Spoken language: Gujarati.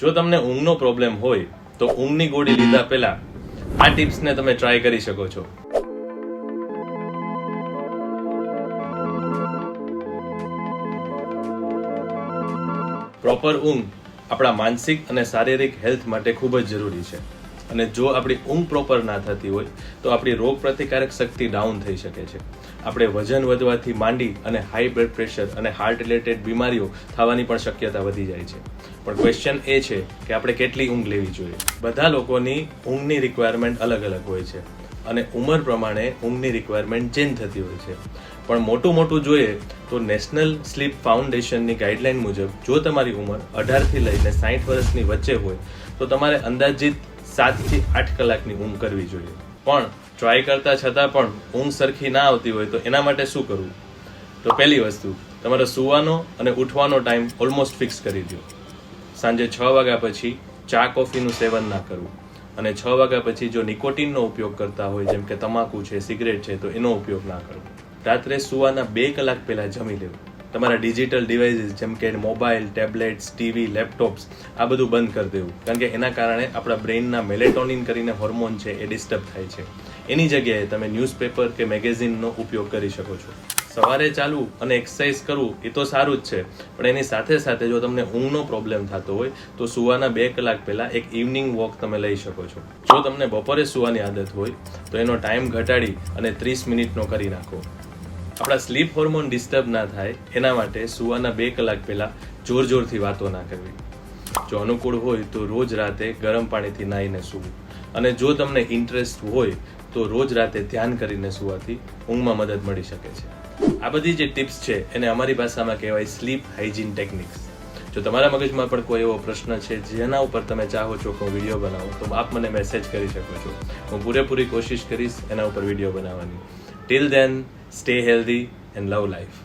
જો તમને ઊંઘનો પ્રોબ્લેમ હોય, તો ઊંઘની ગોળી લીધા પહેલા આ ટિપ્સને તમે ટ્રાય કરી શકો છો. પ્રોપર ઊંઘ આપણા માનસિક અને શારીરિક હેલ્થ માટે ખૂબ જ જરૂરી છે. અને જો આપણી ઊંઘ પ્રોપર ના થતી હોય, તો આપણી રોગ પ્રતિકારક શક્તિ ડાઉન થઈ શકે છે. આપણે વજન વધવાથી માંડી અને હાઈ બ્લડ પ્રેશર અને હાર્ટ રિલેટેડ બીમારીઓ થવાની પણ શક્યતા વધી જાય છે. પણ ક્વેશ્ચન એ છે કે આપણે કેટલી ઊંઘ લેવી જોઈએ? બધા લોકોની ઊંઘની રિક્વાયરમેન્ટ અલગ અલગ હોય છે. અને ઉંમર પ્રમાણે ઊંઘની રિક્વાયરમેન્ટ ચેન્જ થતી હોય છે. પણ મોટું મોટું જોઈએ તો નેશનલ સ્લીપ ફાઉન્ડેશનની ગાઈડલાઈન મુજબ જો તમારી ઉંમર અઢારથી લઈને સાઠ વર્ષની વચ્ચે હોય, તો તમારે અંદાજિત સાતથી આઠ કલાકની ઊંઘ કરવી જોઈએ. પણ ટ્રાય કરતા છતાં પણ ઊંઘ સરખી ના આવતી હોય તો એના માટે શું કરવું? તો પહેલી વસ્તુ, તમારે સૂવાનો અને ઉઠવાનો ટાઈમ ઓલમોસ્ટ ફિક્સ કરી દો. સાંજે છ વાગ્યા પછી ચા, કોફીનું સેવન ના કરવું. અને છ વાગ્યા પછી જો નિકોટિનનો ઉપયોગ કરતા હોય, જેમ કે તમાકુ છે, સિગરેટ છે, તો એનો ઉપયોગ ના કરવો. રાત્રે સુવાના બે કલાક પહેલાં જમી લેવું. તમારા ડિજિટલ ડિવાઇસીસ જેમ કે મોબાઈલ, ટેબ્લેટ્સ, ટીવી, લેપટોપ્સ, આ બધું બંધ કરી દેવું. કારણ કે એના કારણે આપણા બ્રેઇનના મેલેટોનિન કરીને હોર્મોન છે એ ડિસ્ટર્બ થાય છે. એની જગ્યાએ તમે ન્યૂઝપેપર કે મેગેઝિનનો ઉપયોગ કરી શકો છો. સવારે ચાલવું અને એક્સરસાઇઝ કરવું એ તો સારું જ છે, પણ એની સાથે સાથે જો તમને ઊંઘનો પ્રોબ્લેમ થતો હોય, તો સુવાના બે કલાક પહેલાં એક ઇવનિંગ વોક તમે લઈ શકો છો. જો તમને બપોરે સુવાની આદત હોય, તો એનો ટાઈમ ઘટાડી અને ત્રીસ મિનિટનો કરી નાખો. આપણા સ્લીપ હોર્મોન ડિસ્ટર્બ ના થાય, એના માટે સુવાના બે કલાક પહેલા જોર જોરથી વાતો ના કરવી. જો અનુકૂળ હોય તો રોજ રાતે ગરમ પાણીથી નાહીને સૂવું. અને જો તમને ઇન્ટરેસ્ટ હોય તો રોજ રાતે ધ્યાન કરીને સુવાથી ઊંઘમાં મદદ મળી શકે છે. આ બધી જે ટિપ્સ છે, એને અમારી ભાષામાં કહેવાય સ્લીપ હાઇજીન ટેકનિક્સ જો તમારા મગજમાં પણ કોઈ એવો પ્રશ્ન છે, જેના ઉપર તમે ચાહો છો કે હું વીડિયો બનાવું, તો આપ મને મેસેજ કરી શકો છો. હું પૂરેપૂરી કોશિશ કરીશ એના ઉપર વીડિયો બનાવવાની. Till then stay healthy, and love life.